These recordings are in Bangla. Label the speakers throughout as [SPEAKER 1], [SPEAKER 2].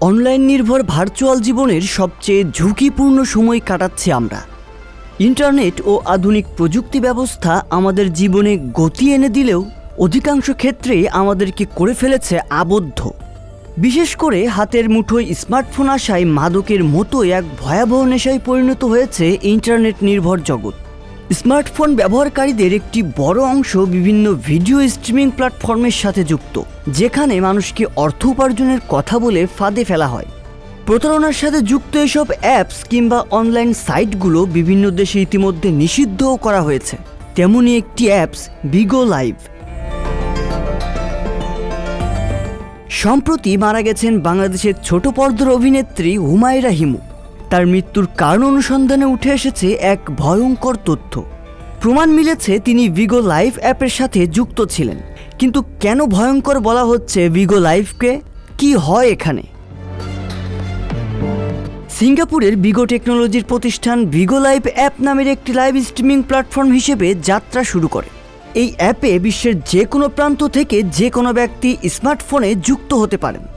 [SPEAKER 1] অনলাইন নির্ভর ভার্চুয়াল জীবনের সবচেয়ে ঝুঁকিপূর্ণ সময় কাটাচ্ছি আমরা। ইন্টারনেট ও আধুনিক প্রযুক্তি ব্যবস্থা আমাদের জীবনে গতি এনে দিলেও অধিকাংশ ক্ষেত্রেই আমাদেরকে করে ফেলেছে আবদ্ধ। বিশেষ করে হাতের মুঠোয় স্মার্টফোন আসায় মাদকের মতো এক ভয়াবহ নেশায় পরিণত হয়েছে ইন্টারনেট নির্ভর জগৎ। স্মার্টফোন ব্যবহারকারীদের একটি বড় অংশ বিভিন্ন ভিডিও স্ট্রিমিং প্ল্যাটফর্মের সাথে যুক্ত, যেখানে মানুষকে অর্থ উপার্জনের কথা বলে ফাঁদে ফেলা হয়। প্রতারণার সাথে যুক্ত এসব অ্যাপস কিংবা অনলাইন সাইটগুলো বিভিন্ন দেশে ইতিমধ্যে নিষিদ্ধও করা হয়েছে। তেমনই একটি অ্যাপস বিগো লাইভ। সম্প্রতি মারা গেছেন বাংলাদেশের ছোট পর্দার অভিনেত্রী হুমায়রা হিমু। তার মৃত্যুর কারণ অনুসন্ধানে উঠে এসেছে এক ভয়ঙ্কর তথ্য। প্রমাণ মিলেছে তিনি ভিগো লাইভ অ্যাপের সাথে যুক্ত ছিলেন। কিন্তু কেন ভয়ঙ্কর বলা হচ্ছে ভিগো লাইভকে কি? হয় এখানে? সিঙ্গাপুরের ভিগো টেকনোলজির প্রতিষ্ঠান ভিগো লাইভ অ্যাপ নামের একটি লাইভ স্ট্রিমিং প্ল্যাটফর্ম হিসেবে যাত্রা শুরু করে। এই অ্যাপে বিশ্বের যে কোনো প্রান্ত থেকে যে কোনো ব্যক্তি স্মার্টফোনে যুক্ত হতে পারেন।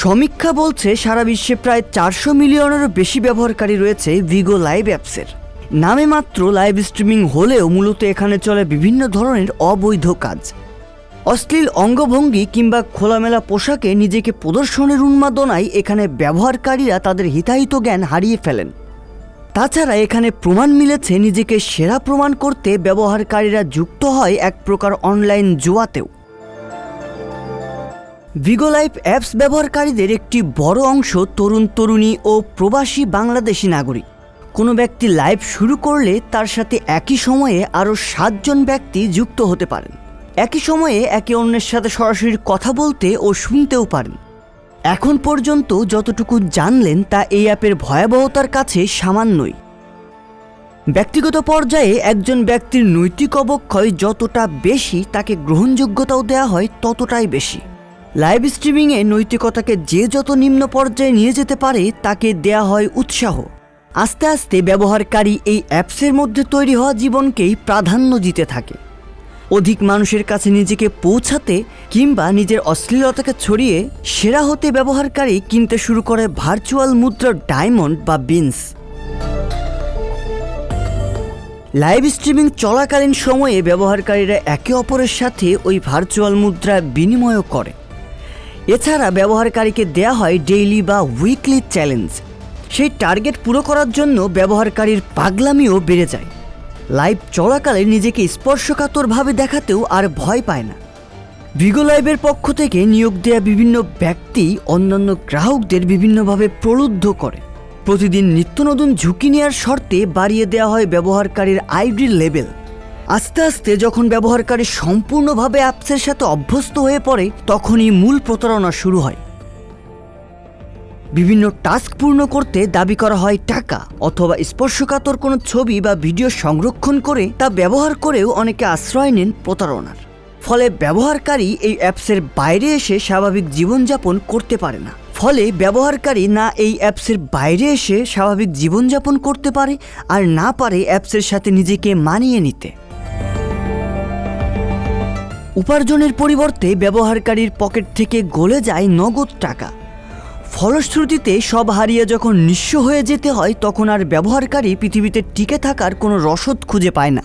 [SPEAKER 1] সমীক্ষা বলছে সারা বিশ্বে প্রায় চারশো মিলিয়নেরও বেশি ব্যবহারকারী রয়েছে ভিগো লাইভ অ্যাপসের নামে মাত্র লাইভ স্ট্রিমিং হলেও মূলত এখানে চলে বিভিন্ন ধরনের অবৈধ কাজ। অশ্লীল অঙ্গভঙ্গি কিংবা খোলামেলা পোশাকে নিজেকে প্রদর্শনের উন্মাদনায় এখানে ব্যবহারকারীরা তাদের হিতাহিত জ্ঞান হারিয়ে ফেলেন। তাছাড়া এখানে প্রমাণ মিলেছে নিজেকে সেরা প্রমাণ করতে ব্যবহারকারীরা যুক্ত হয় এক প্রকার অনলাইন জুয়াতেও। ভিগো লাইফ অ্যাপস ব্যবহারকারীদের একটি বড় অংশ তরুণ তরুণী ও প্রবাসী বাংলাদেশি নাগরিক। কোনো ব্যক্তি লাইভ শুরু করলে তার সাথে একই সময়ে আরও সাতজন ব্যক্তি যুক্ত হতে পারেন। একই সময়ে একে অন্যের সাথে সরাসরি কথা বলতে ও শুনতেও পারেন। এখন পর্যন্ত যতটুকু জানলেন তা এই অ্যাপের ভয়াবহতার কাছে সামান্যই। ব্যক্তিগত পর্যায়ে একজন ব্যক্তির নৈতিক অবক্ষয় যতটা বেশি তাকে গ্রহণযোগ্যতাও দেওয়া হয় ততটাই বেশি। লাইভ স্ট্রিমিংয়ে নৈতিকতাকে যে যত নিম্ন পর্যায়ে নিয়ে যেতে পারে, তাকে দেয়া হয় উৎসাহ। আস্তে আস্তে ব্যবহারকারী এই অ্যাপসের মধ্যে তৈরি হওয়া জীবনকেই প্রাধান্য দিতে থাকে। অধিক মানুষের কাছে নিজেকে পৌঁছাতে কিংবা নিজের অশ্লীলতাকে ছড়িয়ে সেরা হতে ব্যবহারকারী কিনতে শুরু করে ভার্চুয়াল মুদ্রা ডায়মন্ড বা বিনস লাইভ স্ট্রিমিং চলাকালীন সময়ে ব্যবহারকারীরা একে অপরের সাথে ওই ভার্চুয়াল মুদ্রা বিনিময়ও করে। এছাড়া ব্যবহারকারীকে দেয়া হয় ডেইলি বা উইকলি চ্যালেঞ্জ। সেই টার্গেট পুরো করার জন্য ব্যবহারকারীর পাগলামিও বেড়ে যায়। লাইভ চলাকালে নিজেকে স্পর্শকাতরভাবে দেখাতেও আর ভয় পায় না। ভিগো লাইভের পক্ষ থেকে নিয়োগ দেয়া বিভিন্ন ব্যক্তি অন্যান্য গ্রাহকদের বিভিন্নভাবে প্রলুব্ধ করে। প্রতিদিন নিত্য নতুন ঝুঁকি নেওয়ার শর্তে বাড়িয়ে দেওয়া হয় ব্যবহারকারীর আইডির লেভেল আস্তে আস্তে যখন ব্যবহারকারী সম্পূর্ণভাবে অ্যাপসের সাথে অভ্যস্ত হয়ে পড়ে, তখনই মূল প্রতারণা শুরু হয়। বিভিন্ন টাস্ক পূর্ণ করতে দাবি করা হয় টাকা অথবা স্পর্শকাতর কোনো ছবি বা ভিডিও সংরক্ষণ করে তা ব্যবহার করেও অনেকে আশ্রয় নেন প্রতারণার। ফলে ব্যবহারকারী এই অ্যাপসের বাইরে এসে স্বাভাবিক জীবনযাপন করতে পারে না। ফলে ব্যবহারকারী না এই অ্যাপসের বাইরে এসে স্বাভাবিক জীবনযাপন করতে পারে আর না পারে অ্যাপসের সাথে নিজেকে মানিয়ে নিতে। উপার্জনের পরিবর্তে ব্যবহারকারীর পকেট থেকে গলে যায় নগদ টাকা। ফলশ্রুতিতে সব হারিয়ে যখন নিঃস্ব হয়ে যেতে হয়, তখন আর ব্যবহারকারী পৃথিবীতে টিকে থাকার কোনো রসদ খুঁজে পায় না।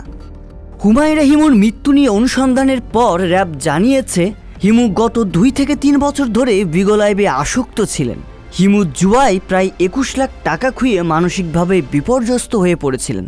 [SPEAKER 1] হুমায়রা হিমুর মৃত্যু নিয়ে অনুসন্ধানের পর র্যাব জানিয়েছে, হিমু গত দুই থেকে তিন বছর ধরে ভিগোলাইভে আসক্ত ছিলেন। হিমু জুয়ায় প্রায় একুশ লাখ টাকা খুইয়ে মানসিকভাবে বিপর্যস্ত হয়ে পড়েছিলেন।